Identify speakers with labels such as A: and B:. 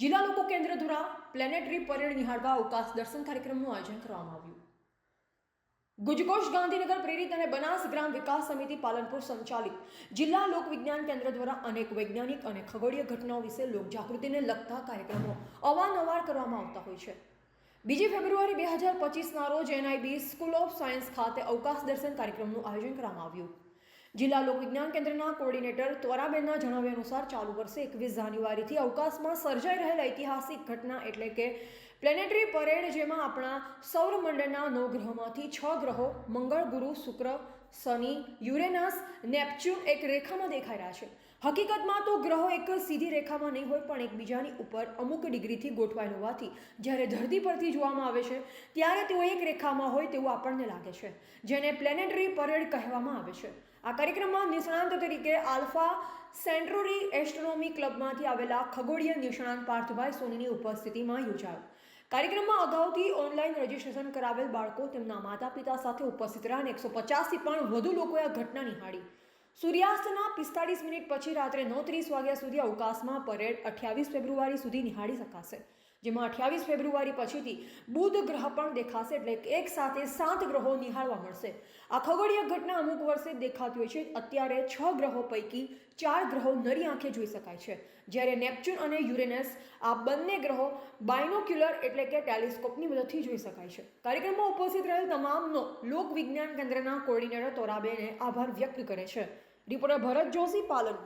A: જિલ્લા લોકો કેન્દ્ર દ્વારા પ્લેનેટરી પરેડ નિહાળવા અવકાશ દર્શન કાર્યક્રમનું આયોજન કરવામાં આવ્યું. ગુજકોશ ગાંધીનગર પ્રેરિત અને બનાસ ગ્રામ વિકાસ સમિતિ પાલનપુર સંચાલિત જિલ્લા લોક વિજ્ઞાન કેન્દ્ર દ્વારા અનેક વૈજ્ઞાનિક અને ખગોળીય ઘટનાઓ વિશે લોકજાગૃતિને લગતા કાર્યક્રમો અવારનવાર કરવામાં આવતા હોય છે. બીજી ફેબ્રુઆરી બે હજાર પચીસના રોજ એનઆઈબી સ્કૂલ ઓફ સાયન્સ ખાતે અવકાશ દર્શન કાર્યક્રમનું આયોજન કરવામાં આવ્યું. જિલ્લા લોક વિજ્ઞાન કેન્દ્રના કોર્ડિનેટર ત્વરાબેનના જણાવ્યા અનુસાર ચાલુ વર્ષે એકવીસ જાન્યુઆરીથી અવકાશમાં સર્જાઈ રહેલ ઐતિહાસિક ઘટના એટલે કે પ્લેનેટરી પરેડ જેમાં આપણા સૌરમંડળના નવ ગ્રહોમાંથી છ ગ્રહો, મંગળ, ગુરુ, શુક્ર, શનિ, યુરેનસ, નેપચ્યુન એક રેખામાં દેખાઈ રહ્યા છે. હકીકતમાં તો ગ્રહો એક સીધી રેખામાં નહીં હોય, પણ એકબીજાની ઉપર અમુક ડિગ્રીથી ગોઠવાયેલ હોવાથી જ્યારે ધરતી પરથી જોવામાં આવે છે, ત્યારે તેઓ એક રેખામાં હોય તેવું આપણને લાગે છે, જેને પ્લેનેટરી પરેડ કહેવામાં આવે છે. આ કાર્યક્રમમાં નિષ્ણાંત તરીકે આલ્ફા સેન્ટ્રોરી એસ્ટ્રોનોમી ક્લબમાંથી આવેલા ખગોળીય નિષ્ણાંત પાર્થભાઈ સોનીની ઉપસ્થિતિમાં યોજાયો. કાર્યક્રમમાં અગાઉથી ઓનલાઈન રજીસ્ટ્રેશન કરાવેલ બાળકો તેમના માતા પિતા સાથે ઉપસ્થિત રહ્યા અને એકસો પચાસથી પણ વધુ લોકોએ આ ઘટના નિહાળી. સૂર્યાસ્તના પિસ્તાળીસ મિનિટ પછી રાત્રે નવ ત્રીસ વાગ્યા સુધી અવકાશમાં પરેડ અઠ્યાવીસ ફેબ્રુઆરી સુધી નિહાળી શકાશે. જેમાં અઠ્યાવીસ ફેબ્રુઆરી પછીથી બુધ ગ્રહ પણ દેખાશે એટલે એક સાથે સાત ગ્રહો નિહાળવા મળશે. આ ખગોળીય ઘટના અમુક વર્ષે દેખાતી હોય છે. અત્યારે છ ગ્રહો પૈકી ચાર ગ્રહો નરી આંખે જોઈ શકાય છે. જ્યારે નેપચ્યુન અને યુરેનસ આ બંને ગ્રહો બાયનોક્યુલર એટલે કે ટેલિસ્કોપની મદદથી જોઈ શકાય છે. કાર્યક્રમમાં ઉપસ્થિત રહેલ તમામનો લોકવિજ્ઞાન કેન્દ્રના કોર્ડિનેટર તોરાબેને આભાર વ્યક્ત કરે છે. રિપોર્ટર ભરત જોશી, પાલનપુર.